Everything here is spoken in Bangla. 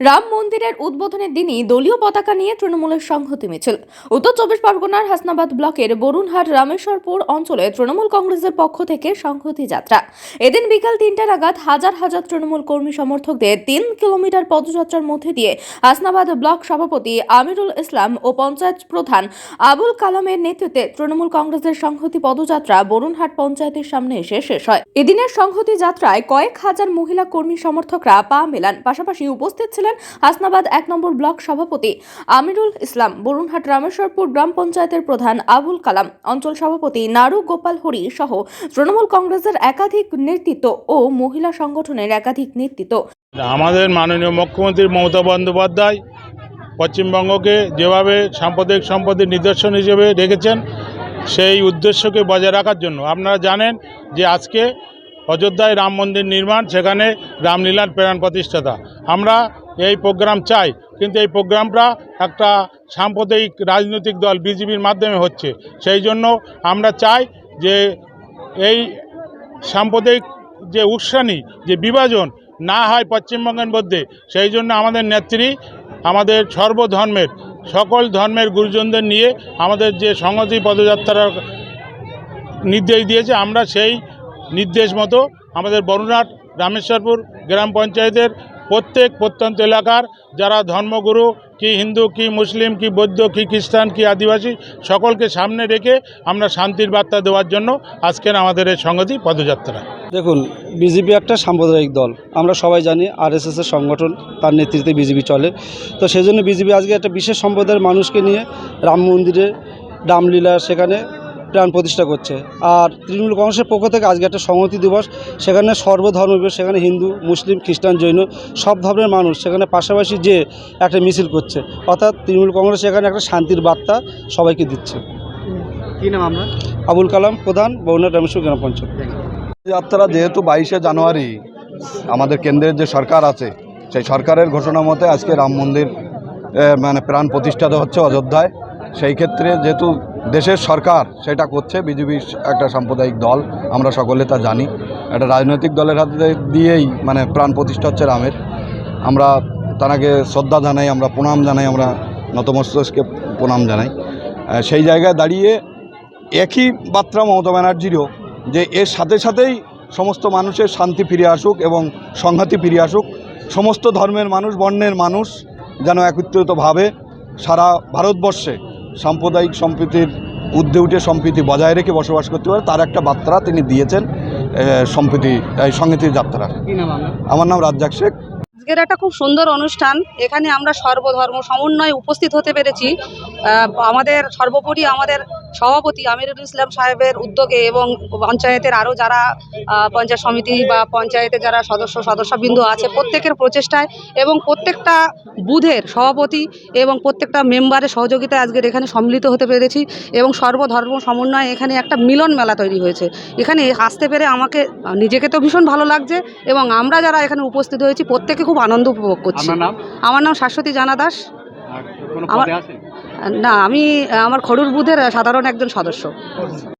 রাম মন্দিরের উদ্বোধনের দিনই দলীয় পতাকা নিয়ে তৃণমূলের সংহতি মিছিল। উত্তর চব্বিশ পরগনার হাসনাবাদ ব্লকের বরুণহাট রামেশ্বরপুর অঞ্চলে তৃণমূল কংগ্রেসের পক্ষ থেকে সংহতি যাত্রা। এদিন বিকাল তিনটা নাগাদ হাজার হাজার তৃণমূল কর্মী সমর্থকদের তিন কিলোমিটার পদযাত্রার মধ্যে দিয়ে হাসনাবাদ ব্লক সভাপতি আমিরুল ইসলাম ও পঞ্চায়েত প্রধান আবুল কালামের নেতৃত্বে তৃণমূল কংগ্রেসের সংহতি পদযাত্রা বরুণহাট পঞ্চায়েতের সামনে এসে শেষ হয়। এদিনের সংহতি যাত্রায় কয়েক হাজার মহিলা কর্মী সমর্থকরা পা মেলান। পাশাপাশি উপস্থিত ছিলেন হাসনাবাদ এক নম্বর ব্লক সভাপতি। আমিরুল ইসলাম, বরুণহাট রামেশ্বরপুর গ্রাম পঞ্চায়েতের প্রধান আবুল কালাম, অঞ্চল সভাপতি নারু গোপাল হরি সহ তৃণমূল কংগ্রেসের একাধিক নেতৃত্ব ও মহিলা সংগঠনের একাধিক নেতৃত্ব। আমাদের মাননীয় মুখ্যমন্ত্রী মমতা বন্দ্যোপাধ্যায় পশ্চিমবঙ্গকে যেভাবে সাম্প্রদায়িক সম্পদের নিদর্শন হিসেবে রেখেছেন, সেই উদ্দেশ্যকে বজায় রাখার জন্য। আপনারা জানেন যে আজকে অযোধ্যায় রাম মন্দির নির্মাণ, সেখানে রামলীলার প্রাণ প্রতিষ্ঠাতা। আমরা এই প্রোগ্রাম চাই। কিন্তু এই প্রোগ্রামটা একটা সাম্প্রদায়িক রাজনৈতিক দল, বিজেপির মাধ্যমে হচ্ছে। সেই জন্য আমরা চাই যে এই সাম্প্রদায়িক যে উস্কানি যে বিভাজন না হয় পশ্চিমবঙ্গের মধ্যে, সেই জন্য আমাদের নেত্রী, আমাদের সর্বধর্মের, সকল ধর্মের গুরুজনদের নিয়ে আমাদের যে সংহতি পদযাত্রার নির্দেশ দিয়েছে, আমরা সেই নির্দেশ মতো আমাদের বরুণাট রামেশ্বরপুর গ্রাম পঞ্চায়েতের প্রত্যেক প্রত্যন্ত এলাকার যারা ধর্মগুরু, কি হিন্দু, কি মুসলিম, কি বৌদ্ধ, কি খ্রিস্টান, কি আদিবাসী, সকলকে সামনে রেখে আমরা শান্তির বার্তা দেওয়ার জন্য আজকের আমাদের এই সংগতি পদযাত্রা। দেখুন, বিজেপি একটা সাম্প্রদায়িক দল। আমরা সবাই জানি আরএসএসের সংগঠন, তার নেতৃত্বে বিজেপি চলে। তো সেই জন্য বিজেপি আজকে একটা বিশেষ সম্প্রদায়ের মানুষকে নিয়ে রাম মন্দিরে রামলীলা সেখানে প্রাণ প্রতিষ্ঠা করছে। আর তৃণমূল কংগ্রেসের পক্ষ থেকে আজকে একটা সংহতি দিবস সেখানে সর্বধর্ম সেখানে হিন্দু মুসলিম খ্রিস্টান জৈন সব ধর্মের মানুষ সেখানে পাশাপাশি যে একটা মিছিল করছে অর্থাৎ তৃণমূল কংগ্রেস সেখানে একটা শান্তির বার্তা সবাইকে দিচ্ছে। কি নাম আমরা আবুল কালাম প্রধান বৌনাথ রামেশ্বর গ্রাম পঞ্চায়েত যাত্রা যেহেতু বাইশে জানুয়ারি আমাদের কেন্দ্রের যে সরকার আছে সেই সরকারের ঘোষণা মতে আজকে রাম মন্দির মানে প্রাণ প্রতিষ্ঠাত হচ্ছে অযোধ্যায়। সেই ক্ষেত্রে যেহেতু দেশের সরকার সেটা করছে, বিজেপি একটা সাম্প্রদায়িক দল, আমরা সকলে তা জানি। একটা রাজনৈতিক দলের হাতে দিয়েই মানে প্রাণ প্রতিষ্ঠা হচ্ছে রামের। আমরা তাকে শ্রদ্ধা জানাই, আমরা প্রণাম জানাই, আমরা নতমস্তকে প্রণাম জানাই। সেই জায়গায় দাঁড়িয়ে একই বার্তা মমতা ব্যানার্জিরও যে এর সাথে সাথেই সমস্ত মানুষের শান্তি ফিরে আসুক এবং সংহতি ফিরে আসুক। সমস্ত ধর্মের মানুষ, বর্ণের মানুষ যেন একত্রিতভাবে সারা ভারতবর্ষে সাম্প্রদায়িক সম্প্রীতির উদ্যে উঠে সম্প্রীতি বজায় রেখে বসবাস করতে পারে তার একটা বার্তা তিনি দিয়েছেন সম্প্রীতি এই সংগীতির যাত্রা কি নাম আমরা আমার নাম রাজ্জাক শেখ। আজকের একটা খুব সুন্দর অনুষ্ঠান এখানে আমরা সর্বধর্ম সমন্বয়ে উপস্থিত হতে পেরেছি। আমাদের সর্বোপরি আমাদের সভাপতি আমিরুল ইসলাম সাহেবের উদ্যোগে এবং পঞ্চায়েতের আরও যারা পঞ্চায়েত সমিতি বা পঞ্চায়েতের যারা সদস্য সদস্যবৃন্দ আছে প্রত্যেকের প্রচেষ্টায় এবং প্রত্যেকটা বুধের সভাপতি এবং প্রত্যেকটা মেম্বারের সহযোগিতায় আজকের এখানে সম্মিলিত হতে পেরেছি এবং সর্বধর্ম সমন্বয়ে এখানে একটা মিলন মেলা তৈরি হয়েছে। এখানে আসতে পেরে আমাকে নিজেকে তো ভীষণ ভালো লাগছে এবং আমরা যারা এখানে উপস্থিত হয়েছি প্রত্যেকে খুব আনন্দ উপভোগ করছি। আমার নাম শাশ্বতী জানা দাস। আমার- না আমি আমার খড়ুর বুথের সাধারণ একজন সদস্য।